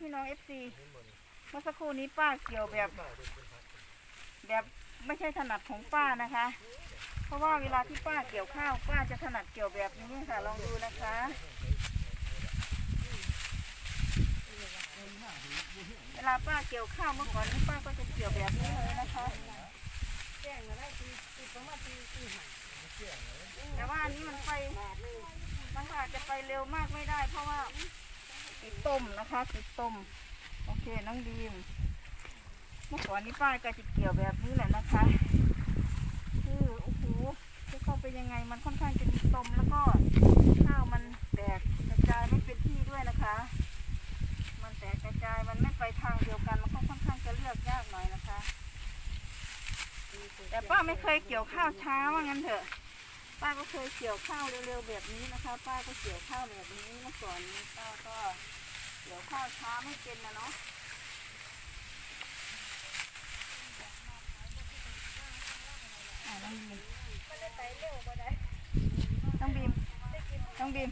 พี่น้องเอฟซีเมื่อสักครู่นี้ป้าเกี่ยวแบบ แบบไม่ใช่ถนัดของป้านะคะ เพราะว่าเวลาที่ป้าเกี่ยวข้าวป้าจะถนัดเกี่ยวแบบนี้ค่ะลองดูนะคะเวลาป้าเกี่ยวข้าวเมื่อก่อนนี้ป้าก็จะเกี่ยวแบบนี้เลยนะคะแต่ว่าอันนี้มันไปมันอาจจะไปเร็วมากไม่ได้ เพราะว่า ติดต้มนะคะติดต้ม โอเคน้องดีมเมื่อก่อนนี้ป้าก็จะเกี่ยวแบบนี้แหละนะคะ คือโอ้โหจะเข้าไปยังไงมันค่อนข้างจะมีตมแล้วก็ข้าวมันแตกกระจายไม่เป็นที่ด้วยนะคะ มันแตกกระจายมันไม่ไปทางเดียวกันมันก็ค่อนข้างจะเลือกยากหน่อยนะคะ แต่ป้าไม่เคยเกี่ยวข้าวช้าว่างั้นเถอะ ป้าก็เคยเกี่ยวข้าวเร็วๆแบบนี้นะคะ ป้าก็เกี่ยวข้าวแบบนี้เมื่อก่อนนี้ป้าก็ เกี่ยวข้าวช้าไม่เป็นนะเนาะอ่าน้องบีมน้องบีม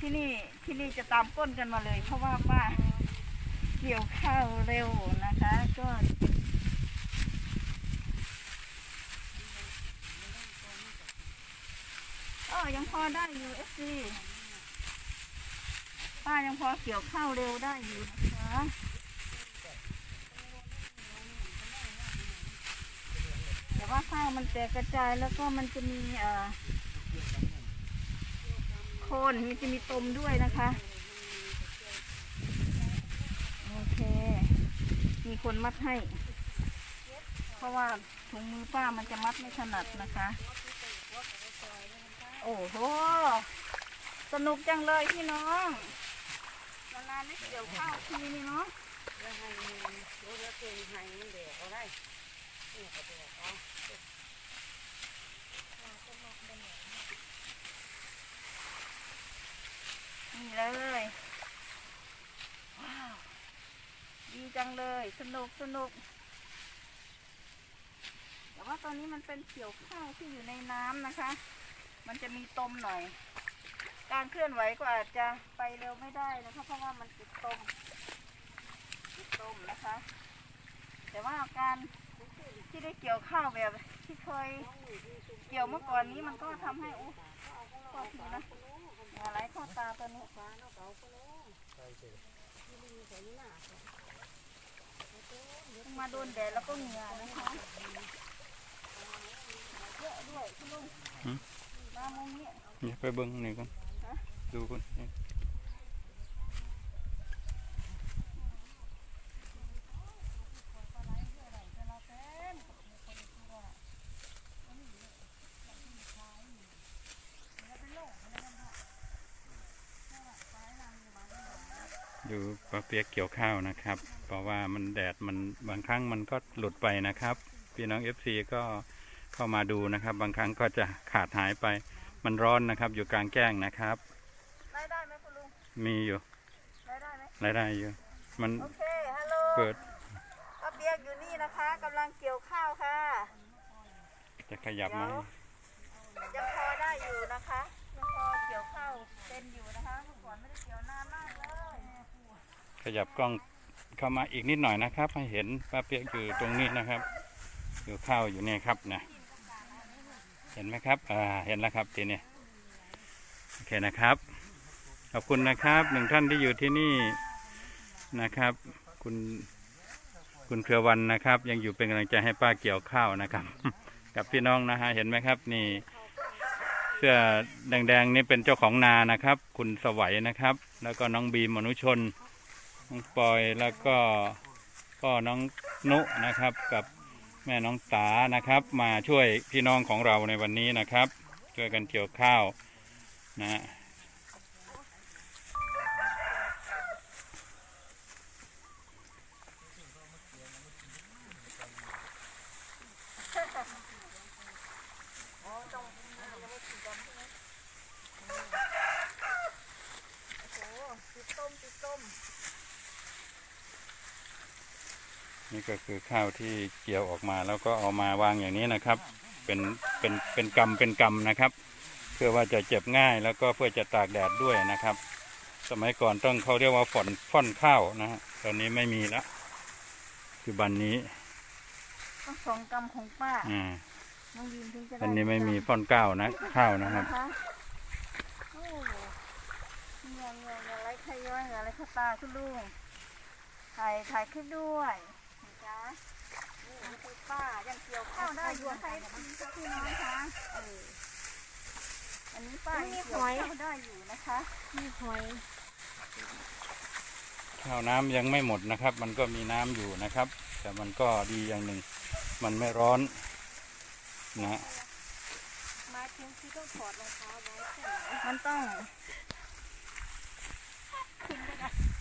ที่นี่ที่นี่จะตามก้นกันมาเลย เพราะว่าป้าเกี่ยวข้าวเร็วนะคะก็ก็ยังพอได้อยู่เอฟซี ป้ายังพอเกี่ยวข้าวเร็วได้อยู่นะคะแต่ว่าข้าวมันแตกกระจายแล้วก็มันจะมีเอ่อโคนมันจะมีตมด้วยนะคะ โอเค มีคนมัดให้ เพราะว่าถุงมือป้ามันจะมัดไม่ถนัดนะคะ โอ้โห สนุกจังเลยพี่น้อง นานๆได้เกี่ยวข้าวทีนี่เนาะแล้วให้ดูแลกินี่เลย ว้าว ดีจังเลย สนุกสนุก แต่ว่าตอนนี้มันเป็นเกี่ยวข้าวที่อยู่ในน้ำนะคะ มันจะมีตมหน่อย การเคลื่อนไหวก็อาจจะไปเร็วไม่ได้นะคะเพราะว่ามันติดตมติดตมนะคะ แต่ว่าการที่ได้เกี่ยวข้าวแบบที่เคยเกี่ยวเมื่อก่อนนี้มันก็ทำให้อู้ก็ทีนะอะไรข้าตาตัวนี้มาโดนแดดแล้วก็เหงื่อนะคะเยอะด้วยคุณลุงมามุมนี้ไปเบิ้งนี่ก่อน ดูก่อนนี่ดูปลาเปียกเกี่ยวข้าวนะครับ เพราะว่ามันแดดมันบางครั้งมันก็หลุดไปนะครับ พี่น้อง FC ก็เข้ามาดูนะครับ บางครั้งก็จะขาดหายไป มันร้อนนะครับ อยู่กลางแจ้งนะครับ รายได้ไหมคุณลุง มีอยู่รายได้ไหมรายได้อยู่ มันโอเคฮัลโหลเปิดป้าเปียกอยู่นี่นะคะกำลังเกี่ยวข้าวค่ะจะขยับไหมยังพอได้อยู่นะคะยังพอเกี่ยวข้าวเป็นอยู่นะคะเมื่อก่อนไม่ได้เกี่ยวนานมากเลยขยับกล้องเข้ามาอีกนิดหน่อยนะครับ ให้เห็นป้าเปียกอยู่ตรงนี้นะครับ อยู่ข้าวอยู่เนี่ยครับนะเห็นไหมครับอ่าเห็นแล้วครับทีนี้โอเคนะครับ ขอบคุณนะครับหนึ่งท่านที่อยู่ที่นี่นะครับ คุณคุณเครือวันนะครับ ยังอยู่เป็นกำลังใจให้ป้าเกี่ยวข้าวนะครับ กับพี่น้องนะฮะเห็นไหมครับ นี่ เสื้อแดงๆนี่เป็นเจ้าของนานะครับ คุณสวัยนะครับ แล้วก็น้องบีมอนุชนน้องปอยแล้วก็พ่อน้องนุนะครับ กับแม่น้องตานะครับ มาช่วยพี่น้องของเราในวันนี้นะครับ ช่วยกันเกี่ยวข้าวนะฮะ โอ้โหติดต้มติดต้ม นี่ก็คือข้าวที่เกี่ยวออกมาแล้วก็เอามาวางอย่างนี้นะครับ เป็นเป็นเป็นกำเป็นกำนะครับ เพื่อว่าจะเจ็บง่ายแล้วก็เพื่อจะตากแดดด้วยนะครับ สมัยก่อนต้องเขาเรียกว่าฝอนฟ่อนข้าวนะฮะตอนนี้ไม่มีแล้วปัจจุบันนี้ต้องสองกำของป้าอ่าน้องดีมถึงจะได้อันนี้ไม่มีฟ่อนข้าวนะข้าวนะครับโอ้เหงื่อเหงื่อเหงื่อไหลใครย้อยเหงื่อไหลเข้าตาคุณลุงถ่ายถ่ายคลิปด้วย นะจ๊ะนี่คือป้ายังเกี่ยวข้าวได้อยู่ใครพี่น้องคะเอออันนี้ป้ายังเกี่ยวข้าวได้อยู่นะคะมีหอยข้าวน้ำยังไม่หมดนะครับ มันก็มีน้ำอยู่นะครับ แต่มันก็ดีอย่างหนึ่ง มันไม่ร้อนนะฮะมาถึงที่ต้องถอดรองเท้าไว้ใช่ไหมมันต้อง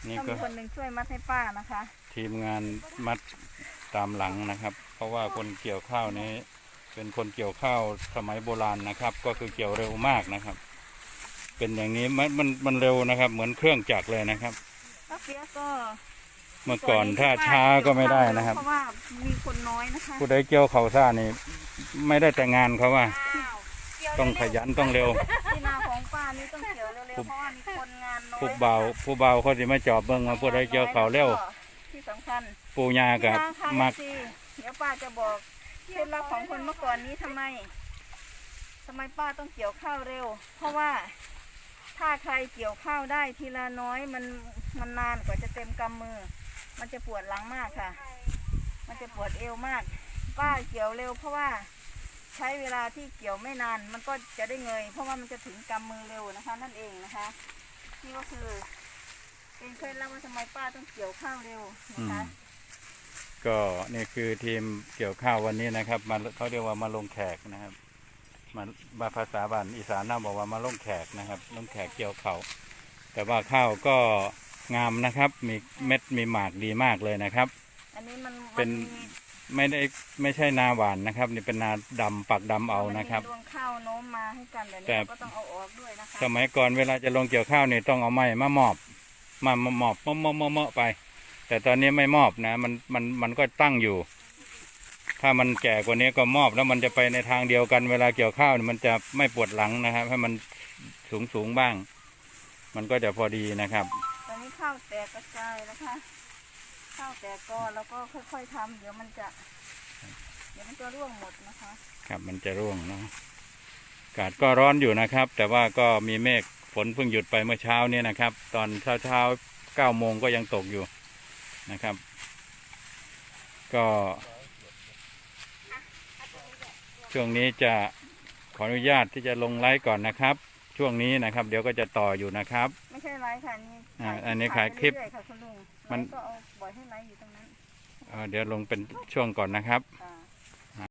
นี่ต้องก็มีคนหนึ่งช่วยมัดให้ป้านะคะ ทีมงานมัดตามหลังนะครับ เพราะว่าคนเกี่ยวข้าวนี้ เป็นคนเกี่ยวข้าวสมัยโบราณนะครับ ก็คือเกี่ยวเร็วมากนะครับ เป็นอย่างนี้มันมันมันเร็วนะครับ เหมือนเครื่องจักรเลยนะครับป้าเปียกก็เมื่อก่อนถ้าช้าก็ไม่ได้นะครับเพราะว่ามีคนน้อยนะคะผู้ใดเกี่ยวเขาวซ่านี่ไม่ได้แต่งานเขาว่า ต้องขยันต้องเร็วที่นาของป้านี่ต้อง เกี่ยวเร็วๆเพราะว่ามีคนงานน้อยผู้เบาผู้เบาเขาสิมาจอบเบิ่งว่าผู้ใดเกี่ยวเขาวเร็วที่สำคัญปูยากับพี่น้องคะมัก สิเดี๋ยวป้าจะบอกเคล็ดลับของคนเมื่อก่อนนี้ทำไมทำไมป้าต้องเกี่ยวข้าวเร็ว เพราะว่าถ้าใครเกี่ยวข้าวได้ทีละน้อยมันมันนานกว่าจะเต็มกำมือ มันจะปวดหลังมากค่ะ มันจะปวดเอวมาก ป้าเกี่ยวเร็วเพราะว่า ใช้เวลาที่เกี่ยวไม่นานมันก็จะได้เงย เพราะว่ามันจะถึงกำมือเร็วนะคะ นั่นเองนะคะนี่ก็คือ เป็นเคล็ดลับว่าทำไมป้าต้องเกี่ยวข้าวเร็วนะคะอืมก็นี่คือทีมเกี่ยวข้าววันนี้นะครับมาเขาเรียกว่ามาลงแขกนะครับมาบาภาษาบ้านอีสานน่าบอกว่ามาลงแขกนะครับลงแขกเกี่ยวเขาวแต่ว่าข้าวก็งามนะครับ มีเม็ดมีหมากดีมากเลยนะครับ อันนี้มันเป็นมัมี ไม่ได้ไม่ใช่นาหวานนะครับ นี่เป็นนาดำปักดำเอานะครับ มัมีรวงข้าวโน้มมาให้กันแบบแต่นี้เราก็ต้องเอาออกด้วยนะคะสมัยก่อนเวลาจะลงเกี่ยวข้าวนี่ต้องเอาไม้มามอบมามามอบเมาะเมาะเมาะเมาะไป แต่ตอนนี้ไม่มอบนะ มันมันมันก็ตั้งอยู่ ถ้ามันแก่กว่านี้ก็มอบแล้วมันจะไปในทางเดียวกัน เวลาเกี่ยวข้าวนี่มันจะไม่ปวดหลังนะครับให้มันสูงสูงบ้าง มันก็จะพอดีนะครับ ตอนนี้ข้าวแตกกระจายนะคะ ข้าวแตกก็แล้วก็ค่อยๆทำเดี๋ยวมันจะ เดี๋ยวมันจะร่วงหมดนะคะ ครับมันจะร่วงเนาะอากาศก็ร้อนอยู่นะครับ แต่ว่าก็มีเมฆฝนเพิ่งหยุดไปเมื่อเช้านี้นะครับ ตอนเช้าเช้าเก้าโมงก็ยังตกอยู่นะครับ ก็ช่วงนี้จะขออนุญาตที่จะลงไลฟ์ก่อนนะครับ ช่วงนี้นะครับ เดี๋ยวก็จะต่ออยู่นะครับ ใช่ไลฟ์ค่ะนี่อ่าอันนี้ขายคลิปไปเรื่อยๆค่ะคุณลุงมันไลฟ์ก็เอาบ่อยให้ไลฟ์อยู่ตรงนั้น เอ่อเดี๋ยวลงเป็นช่วงก่อนนะครับค่ะ